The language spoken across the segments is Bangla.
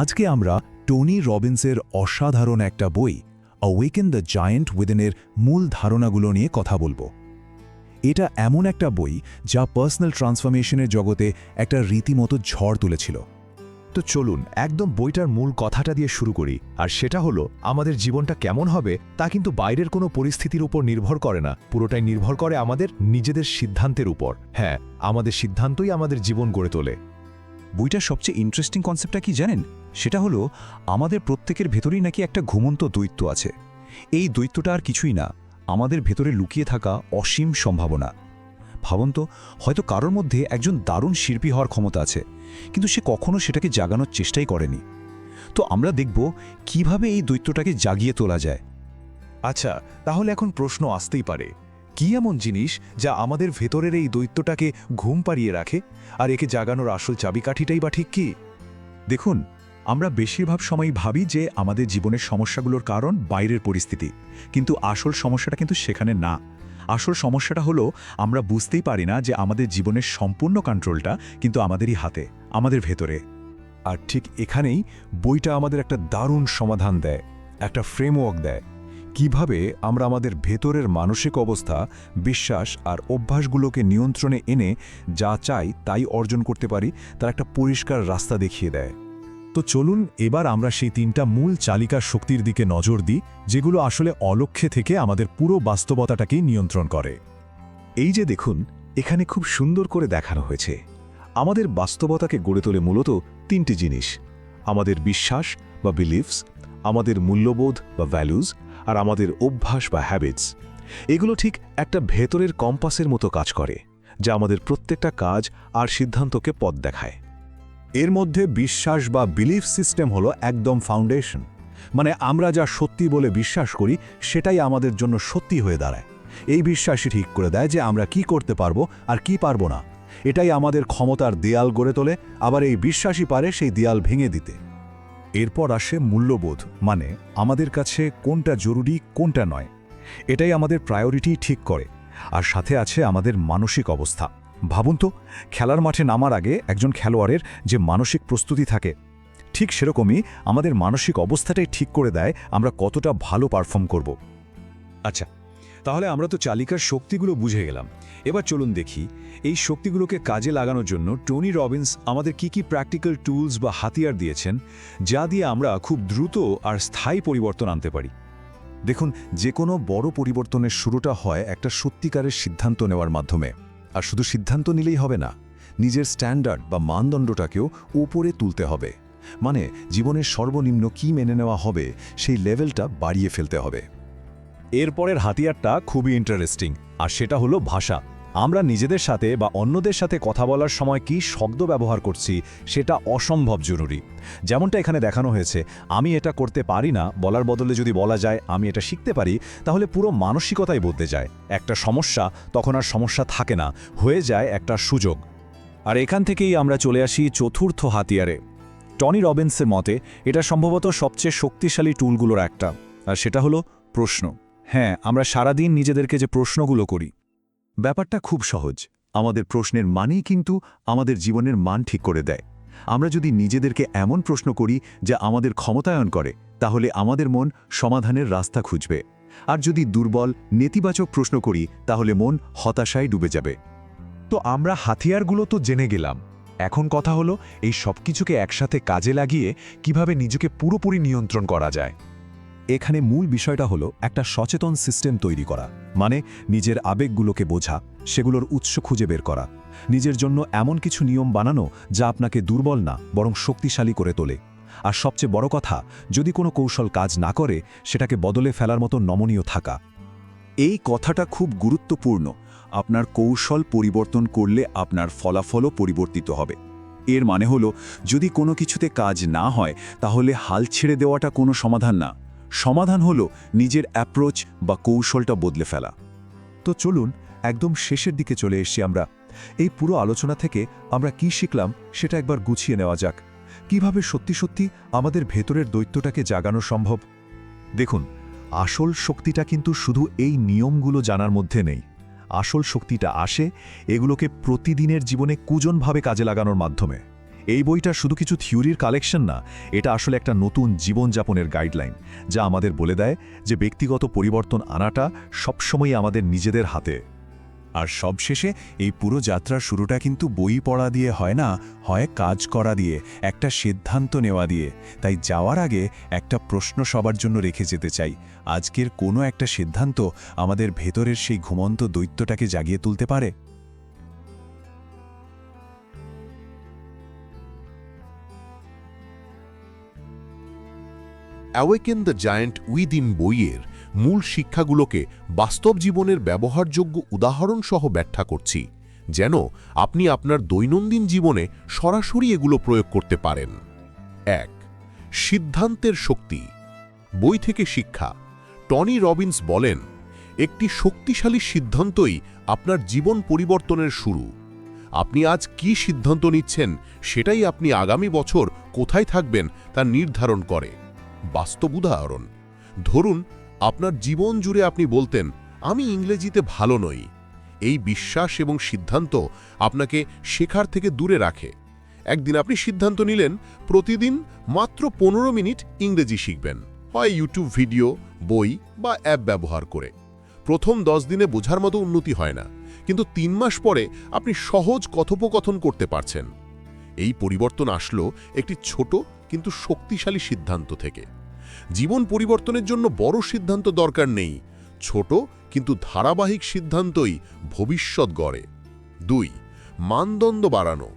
আজকে আমরা টনি রবিন্সের অসাধারণ একটা বই অওয়েকেন দ্য জায়েন্ট উইদেনের মূল ধারণাগুলো নিয়ে কথা বলব। এটা এমন একটা বই যা পার্সোনাল ট্রান্সফরমেশনের জগতে একটা রীতিমতো ঝড় তুলেছিল। তো চলুন, একদম বইটার মূল কথাটা দিয়ে শুরু করি, আর সেটা হলো, আমাদের জীবনটা কেমন হবে তা কিন্তু বাইরের কোনো পরিস্থিতির উপর নির্ভর করে না, পুরোটাই নির্ভর করে আমাদের নিজেদের সিদ্ধান্তের উপর। হ্যাঁ আমাদের সিদ্ধান্তই আমাদের জীবন গড়ে তোলে। বইটার সবচেয়ে ইন্টারেস্টিং কনসেপ্টটা কি জানেন? সেটা হলো, আমাদের প্রত্যেকের ভেতরেই নাকি একটা ঘুমন্ত দৈত্য আছে। এই দৈত্যটা আর কিছুই না, আমাদের ভেতরে লুকিয়ে থাকা অসীম সম্ভাবনা। ভাবুন তো, হয়তো কারোর মধ্যে একজন দারুণ শিল্পী হওয়ার ক্ষমতা আছে, কিন্তু সে কখনো সেটাকে জাগানোর চেষ্টাই করেনি। তো আমরা দেখব, কীভাবে এই দৈত্যটাকে জাগিয়ে তোলা যায়। আচ্ছা তাহলে এখন প্রশ্ন আসতেই পারে। কি এমন জিনিস যা আমাদের ভেতরের এই দৈত্যটাকে ঘুম পাড়িয়ে রাখে? আর একে জাগানোর আসল চাবিকাঠিটাই বা ঠিক কি? দেখুন, আমরা বেশিরভাগ সময় ভাবি যে আমাদের জীবনের সমস্যাগুলোর কারণ বাইরের পরিস্থিতি। কিন্তু আসল সমস্যাটা কিন্তু সেখানে না। আসল সমস্যাটা হলো, আমরা বুঝতেই পারি না যে আমাদের জীবনের সম্পূর্ণ কন্ট্রোলটা কিন্তু আমাদেরই হাতে, আমাদের ভেতরে। আর ঠিক এখানেই বইটা আমাদের একটা দারুণ সমাধান দেয়, একটা ফ্রেমওয়ার্ক দেয়। কীভাবে আমরা আমাদের ভেতরের মানসিক অবস্থা, বিশ্বাস আর অভ্যাসগুলোকে নিয়ন্ত্রণে এনে যা চাই তাই অর্জন করতে পারি, তার একটা পরিষ্কার রাস্তা দেখিয়ে দেয়। তো চলুন এবার আমরা সেই তিনটা মূল চালিকার শক্তির দিকে নজর দিই, যেগুলো আসলে অলক্ষ্যে থেকে আমাদের পুরো বাস্তবতাটাকেই নিয়ন্ত্রণ করে। এই যে দেখুন, এখানে খুব সুন্দর করে দেখানো হয়েছে। আমাদের বাস্তবতাকে গড়ে তোলে মূলত তিনটি জিনিস। আমাদের বিশ্বাস বা বিলিভস আমাদের মূল্যবোধ বা ভ্যালুজ আর আমাদের অভ্যাস বা হ্যাবিটস এগুলো ঠিক একটা ভেতরের কম্পাসের মতো কাজ করে, যা আমাদের প্রত্যেকটা কাজ আর সিদ্ধান্তকে পথ দেখায়। এর মধ্যে বিশ্বাস বা বিলিফ সিস্টেম হলো একদম ফাউন্ডেশন মানে আমরা যা সত্যি বলে বিশ্বাস করি, সেটাই আমাদের জন্য সত্যি হয়ে দাঁড়ায়। এই বিশ্বাসই ঠিক করে দেয় যে আমরা কি করতে পারব আর কি পারব না। এটাই আমাদের ক্ষমতার দেয়াল গড়ে তোলে, আবার এই বিশ্বাসই পারে সেই দেয়াল ভেঙে দিতে। এরপর আসে মূল্যবোধ মানে আমাদের কাছে কোনটা জরুরি, কোনটা নয়। এটাই আমাদের প্রায়োরিটি ঠিক করে, আর সাথে আছে আমাদের মানসিক অবস্থা। ভাবুন তো, খেলার মাঠে নামার আগে একজন খেলোয়াড়ের যে মানসিক প্রস্তুতি থাকে, ঠিক সেরকমই আমাদের মানসিক অবস্থাটাই ঠিক করে দেয় আমরা কতটা ভালো পারফর্ম করব। আচ্ছা তাহলে আমরা তো চালিকার শক্তিগুলো বুঝে গেলাম। এবার চলুন দেখি, এই শক্তিগুলোকে কাজে লাগানোর জন্য টনি রবিন্স আমাদের কি কি প্র্যাকটিক্যাল টুলস বা হাতিয়ার দিয়েছেন, যা দিয়ে আমরা খুব দ্রুত আর স্থায়ী পরিবর্তন আনতে পারি? দেখুন, যে কোনো বড় পরিবর্তনের শুরুটা হয় একটা সত্যিকারের সিদ্ধান্ত নেওয়ার মাধ্যমে। আর শুধু সিদ্ধান্ত নিলেই হবে না, নিজের স্ট্যান্ডার্ড বা মানদণ্ডটাকেও উপরে তুলতে হবে। মানে জীবনের সর্বনিম্ন কি মেনে নেওয়া হবে, সেই লেভেলটা বাড়িয়ে ফেলতে হবে। এরপরের হাতিয়ারটা খুবই ইন্টারেস্টিং আর সেটা হলো ভাষা। আমরা নিজেদের সাথে বা অন্যদের সাথে কথা বলার সময় কি শব্দ ব্যবহার করছি, সেটা অসম্ভব জরুরি। যেমনটা এখানে দেখানো হয়েছে, আমি এটা করতে পারি না, বলার বদলে যদি বলা যায়, আমি এটা শিখতে পারি, তাহলে পুরো মানসিকতাই বদলে যায়। একটা সমস্যা, তখন আর সমস্যা থাকে না, হয়ে যায় একটা সুযোগ। আর এখান থেকেই আমরা চলে আসি চতুর্থ হাতিয়ারে। টনি রবিন্সের মতে, এটা সম্ভবত সবচেয়ে শক্তিশালী টুলগুলোর একটা, আর সেটা হলো প্রশ্ন। হ্যাঁ আমরা সারাদিন নিজেদেরকে যে প্রশ্নগুলো করি, ব্যাপারটা খুব সহজ। আমাদের প্রশ্নের মানেই কিন্তু আমাদের জীবনের মান ঠিক করে দেয়। আমরা যদি নিজেদেরকে এমন প্রশ্ন করি যা আমাদের ক্ষমতায়ন করে, তাহলে আমাদের মন সমাধানের রাস্তা খুঁজবে। আর যদি দুর্বল, নেতিবাচক প্রশ্ন করি, তাহলে মন হতাশায় ডুবে যাবে। তো আমরা হাতিয়ারগুলো তো জেনে গেলাম। এখন কথা হলো, এই সব কিছুকে একসাথে কাজে লাগিয়ে কীভাবে নিজেকে পুরোপুরি নিয়ন্ত্রণ করা যায়। এখানে মূল বিষয়টা হলো একটা সচেতন সিস্টেম তৈরি করা মানে নিজের আবেগগুলোকে বোঝা, সেগুলোর উৎস খুঁজে বের করা। নিজের জন্য এমন কিছু নিয়ম বানানো যা আপনাকে দুর্বল না, বরং শক্তিশালী করে তোলে। আর সবচেয়ে বড় কথা, যদি কোনো কৌশল কাজ না করে, সেটাকে বদলে ফেলার মতো নমনীয় থাকা। এই কথাটা খুব গুরুত্বপূর্ণ। আপনার কৌশল পরিবর্তন করলে আপনার ফলাফলও পরিবর্তিত হবে। এর মানে হলো, যদি কোনো কিছুতে কাজ না হয়, তাহলে হাল ছেড়ে দেওয়াটা কোনো সমাধান না। সমাধান হলো নিজের অ্যাপ্রোচ বা কৌশলটা বদলে ফেলা। তো চলুন একদম শেষের দিকে চলে এসছি আমরা। এই পুরো আলোচনা থেকে আমরা কি শিখলাম সেটা একবার গুছিয়ে নেওয়া যাক। কীভাবে সত্যি সত্যি আমাদের ভেতরের দৈত্যটাকে জাগানো সম্ভব? দেখুন, আসল শক্তিটা কিন্তু শুধু এই নিয়মগুলো জানার মধ্যে নেই। আসল শক্তিটা আসে এগুলোকে প্রতিদিনের জীবনে কুজনভাবে কাজে লাগানোর মাধ্যমে। এই বইটা শুধু কিছু থিওরির কালেকশন না, এটা আসলে একটা নতুন জীবনযাপনের গাইডলাইন, যা আমাদের বলে দেয় যে ব্যক্তিগত পরিবর্তন আনাটা সবসময়ই আমাদের নিজেদের হাতে। আর সবশেষে এই পুরো যাত্রার শুরুটা কিন্তু বই পড়া দিয়ে হয় না, হয় কাজ করা দিয়ে, একটা সিদ্ধান্ত নেওয়া দিয়ে। তাই যাওয়ার আগে একটা প্রশ্ন সবার জন্য রেখে যেতে চাই, আজকের কোনো একটা সিদ্ধান্ত আমাদের ভেতরের সেই ঘুমন্ত দৈত্যটাকে জাগিয়ে তুলতে পারে? অ্যাওয়েকেন দ্য জায়ান্ট উইদিন বইয়ের মূল শিক্ষাগুলোকে বাস্তব জীবনের ব্যবহারযোগ্য উদাহরণ সহ ব্যাখ্যা করছি, যেন আপনি আপনার দৈনন্দিন জীবনে সরাসরি এগুলো প্রয়োগ করতে পারেন। এক, সিদ্ধান্তের শক্তি। বই থেকে শিক্ষা। টনি রবিন্স বলেন, একটি শক্তিশালী সিদ্ধান্তই আপনার জীবন পরিবর্তনের শুরু। আপনি আজ কি সিদ্ধান্ত নিচ্ছেন সেটাই আপনি আগামী বছর কোথায় থাকবেন তা নির্ধারণ করে। বাস্তব উদাহরণ। ধরুন, আপনার জীবন জুড়ে আপনি বলতেন, আমি ইংরেজিতে ভালো নই। এই বিশ্বাস এবং সিদ্ধান্ত আপনাকে শেখার থেকে দূরে রাখে। একদিন আপনি সিদ্ধান্ত নিলেন, প্রতিদিন মাত্র পনেরো মিনিট ইংরেজি শিখবেন। হয় ইউটিউব ভিডিও, বই বা অ্যাপ ব্যবহার করে। প্রথম দশ দিনে বোঝার মতো উন্নতি হয় না, কিন্তু তিন মাস পরে আপনি সহজ কথোপকথন করতে পারছেন। এই পরিবর্তন আসলো একটি ছোট কিন্তু শক্তিশালী সিদ্ধান্ত থেকে। জীবন পরিবর্তনের জন্য বড় সিদ্ধান্ত দরকার নেই। ছোট কিন্তু ধারাবাহিক সিদ্ধান্তই ভবিষ্যৎ গড়ে। দুই, মানদণ্ড বাড়ানো।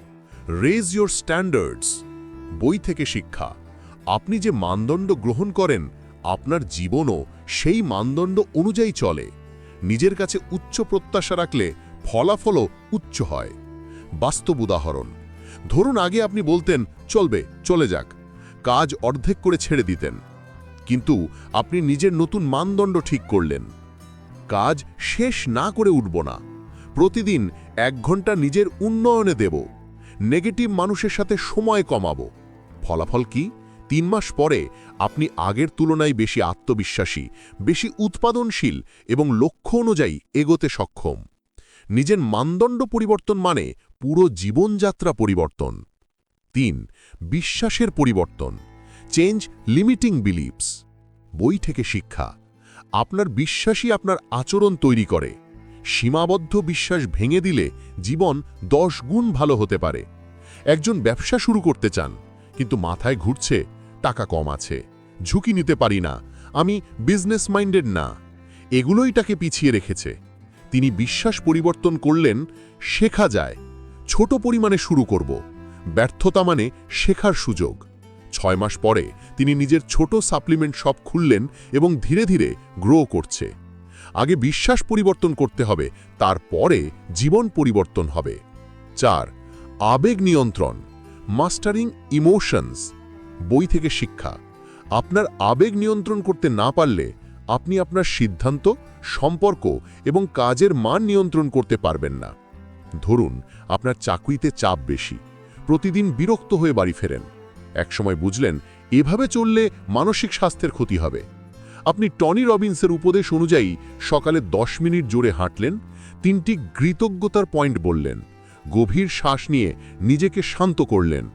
রেজ ইয়োর স্ট্যান্ডার্ডস বই থেকে শিক্ষা। আপনি যে মানদণ্ড গ্রহণ করেন, আপনার জীবনও সেই মানদণ্ড অনুযায়ী চলে। নিজের কাছে উচ্চ প্রত্যাশা রাখলে ফলাফলও উচ্চ হয়। বাস্তব উদাহরণ। ধরুন আগে আপনি বলতেন, চলবে, চলে যাক। কাজ অর্ধেক করে ছেড়ে দিতেন। কিন্তু আপনি নিজের নতুন মানদণ্ড ঠিক করলেন। কাজ শেষ না করে উঠব না। প্রতিদিন এক ঘণ্টা নিজের উন্নয়নে দেব। নেগেটিভ মানুষের সাথে সময় কমাবো। ফলাফল কি? তিন মাস পরে আপনি আগের তুলনায় বেশি আত্মবিশ্বাসী, বেশি উৎপাদনশীল এবং লক্ষ্য অনুযায়ী এগোতে সক্ষম। নিজের মানদণ্ড পরিবর্তন মানে পুরো জীবনযাত্রা পরিবর্তন। তিন, বিশ্বাসের পরিবর্তন। চেঞ্জ লিমিটিং বিলিভস বই থেকে শিক্ষা। আপনার বিশ্বাসই আপনার আচরণ তৈরি করে। সীমাবদ্ধ বিশ্বাস ভেঙে দিলে জীবন দশ গুণ ভালো হতে পারে। একজন ব্যবসা শুরু করতে চান, কিন্তু মাথায় ঘুরছে, টাকা কম আছে। ঝুঁকি নিতে পারি না, আমি বিজনেস মাইন্ডেড না। এগুলোই তাকে পিছিয়ে রেখেছে। তিনি বিশ্বাস পরিবর্তন করলেন, শেখা যায়। ছোট পরিমাণে শুরু করব। ব্যর্থতা মানে শেখার সুযোগ। ছয় মাস পরে তিনি নিজের ছোট সাপ্লিমেন্ট শপ খুললেন এবং ধীরে ধীরে গ্রো করছে। আগে বিশ্বাস পরিবর্তন করতে হবে, তারপরে জীবন পরিবর্তন হবে। চার, আবেগ নিয়ন্ত্রণ মাস্টারিং ইমোশনস বই থেকে শিক্ষা। আপনার আবেগ নিয়ন্ত্রণ করতে না পারলে আপনি আপনার সিদ্ধান্ত, সম্পর্ক এবং কাজের মান নিয়ন্ত্রণ করতে পারবেন না। ধরুন, আপনার চাকরিতে চাপ বেশি, প্রতিদিন বিরক্ত হয়ে বাড়ি ফেরেন। একসময় বুঝলেন, এভাবে চললে মানসিক স্বাস্থ্যের ক্ষতি হবে। আপনি টনি রবিন্সের উপদেশ অনুযায়ী সকালে দশ মিনিট জোরে হাঁটলেন, তিনটি কৃতজ্ঞতার পয়েন্ট বললেন, গভীর শ্বাস নিয়ে নিজেকে শান্ত করলেন।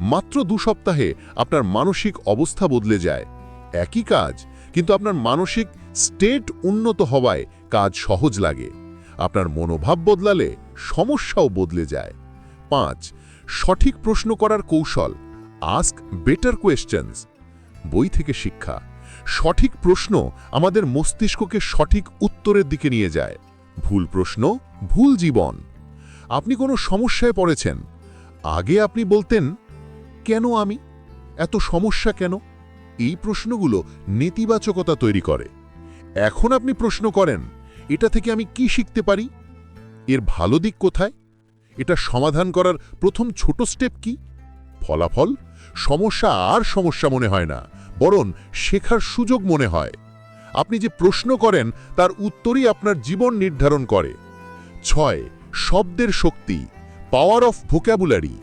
মাত্র দু সপ্তাহে আপনার মানসিক অবস্থা বদলে যায়। একই কাজ, কিন্তু আপনার মানসিক স্টেট উন্নত হওয়ায় কাজ সহজ লাগে। আপনার মনোভাব বদলালে সমস্যাও বদলে যায়। পাঁচ, সঠিক প্রশ্ন করার কৌশল। Ask better questions. বই থেকে শিক্ষা। সঠিক প্রশ্ন আমাদের মস্তিষ্ককে সঠিক উত্তরের দিকে নিয়ে যায়। ভুল প্রশ্ন, ভুল জীবন। আপনি কোনো সমস্যায় পড়েছেন? আগে আপনি বলতেন, কেন আমি? এত সমস্যা কেন? এই প্রশ্নগুলো নেতিবাচকতা তৈরি করে। এখন আপনি প্রশ্ন করেন, এটা থেকে আমি কি শিখতে পারি? এর ভালো দিক কোথায়? এটা সমাধান করার প্রথম ছোট স্টেপ কি? ফলাফল সমস্যা আর সমস্যা মনে হয় না, বরং শেখার সুযোগ মনে হয়। আপনি যে প্রশ্ন করেন, তার উত্তরই আপনার জীবন নির্ধারণ করে। ছয়, শব্দের শক্তি পাওয়ার অফ ভোক্যাবুলারি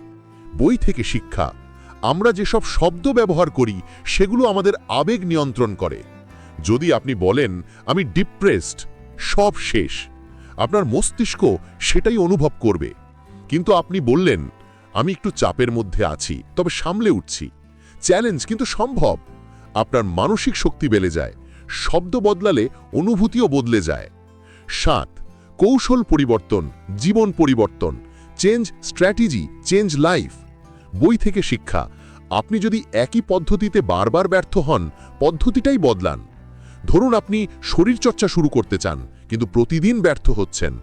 বই থেকে শিক্ষা। আমরা যেসব শব্দ ব্যবহার করি, সেগুলো আমাদের আবেগ নিয়ন্ত্রণ করে। যদি আপনি বলেন, আমি ডিপ্রেসড সব শেষ। আপনার মস্তিষ্ক সেটাই অনুভব করবে। কিন্তু আপনি বললেন আমি একটু চাপের মধ্যে আছি, তবে সামলে উঠছি। চ্যালেঞ্জ কিন্তু সম্ভব। আপনার মানসিক শক্তি বেড়ে যায়, শব্দ বদলালে অনুভূতিও বদলে যায়। সাত, কৌশল পরিবর্তন, জীবন পরিবর্তন চেঞ্জ স্ট্র্যাটেজি চেঞ্জ লাইফ বই থেকে শিক্ষা, আপনি যদি একই পদ্ধতিতে বারবার ব্যর্থ হন, পদ্ধতিটাই বদলান। ধরুন আপনি শরীরচর্চা শুরু করতে চান, কিন্তু প্রতিদিন ব্যর্থ হচ্ছেন।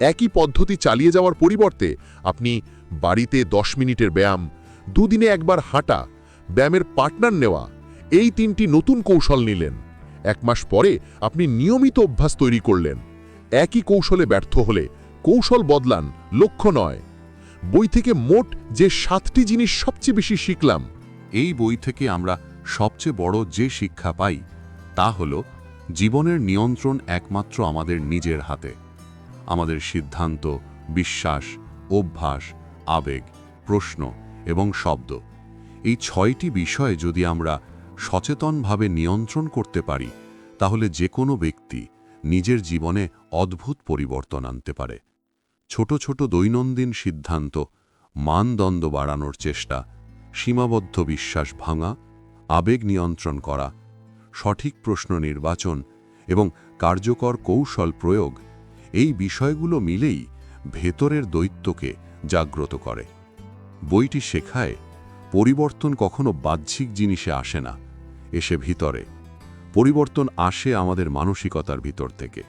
একই পদ্ধতি চালিয়ে যাওয়ার পরিবর্তে আপনি বাড়িতে দশ মিনিটের ব্যায়াম, দুদিনে একবার হাঁটা, ব্যায়ামের পার্টনার নেওয়া, এই তিনটি নতুন কৌশল নিলেন। এক মাস পরে আপনি নিয়মিত অভ্যাস তৈরি করলেন। একই কৌশলে ব্যর্থ হলে কৌশল বদলান, লক্ষ্য নয়। বই থেকে মোট যে সাতটি জিনিস সবচেয়ে বেশি শিখলাম, এই বই থেকে আমরা সবচেয়ে বড় যে শিক্ষা পাই, তা হল জীবনের নিয়ন্ত্রণ একমাত্র আমাদের নিজের হাতে। আমাদের সিদ্ধান্ত, বিশ্বাস, অভ্যাস আবেগ, প্রশ্ন এবং শব্দ। এই ছয়টি বিষয় যদি আমরা সচেতনভাবে নিয়ন্ত্রণ করতে পারি, তাহলে যে কোনো ব্যক্তি নিজের জীবনে অদ্ভুত পরিবর্তন আনতে পারে। ছোট ছোট দৈনন্দিন সিদ্ধান্ত, মানদণ্ড বাড়ানোর চেষ্টা, সীমাবদ্ধ বিশ্বাস ভাঙা, আবেগ নিয়ন্ত্রণ করা, সঠিক প্রশ্ন নির্বাচন এবং কার্যকর কৌশল প্রয়োগ, এই বিষয়গুলো মিলেই ভেতরের দৈত্যকে জাগ্রত করে। বইটি শেখায় পরিবর্তন কখনো বাহ্যিক জিনিসে আসে না, এসে ভিতরে। পরিবর্তন আসে আমাদের মানসিকতার ভিতর থেকে।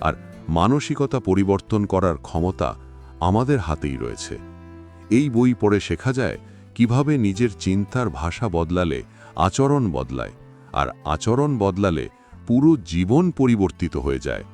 আর মানসিকতা পরিবর্তন করার ক্ষমতা আমাদের হাতেই রয়েছে। এই বই পড়ে শেখা যায় কীভাবে নিজের চিন্তার ভাষা বদলালে আচরণ বদলায়, আর আচরণ বদলালে পুরো জীবন পরিবর্তিত হয়ে যায়।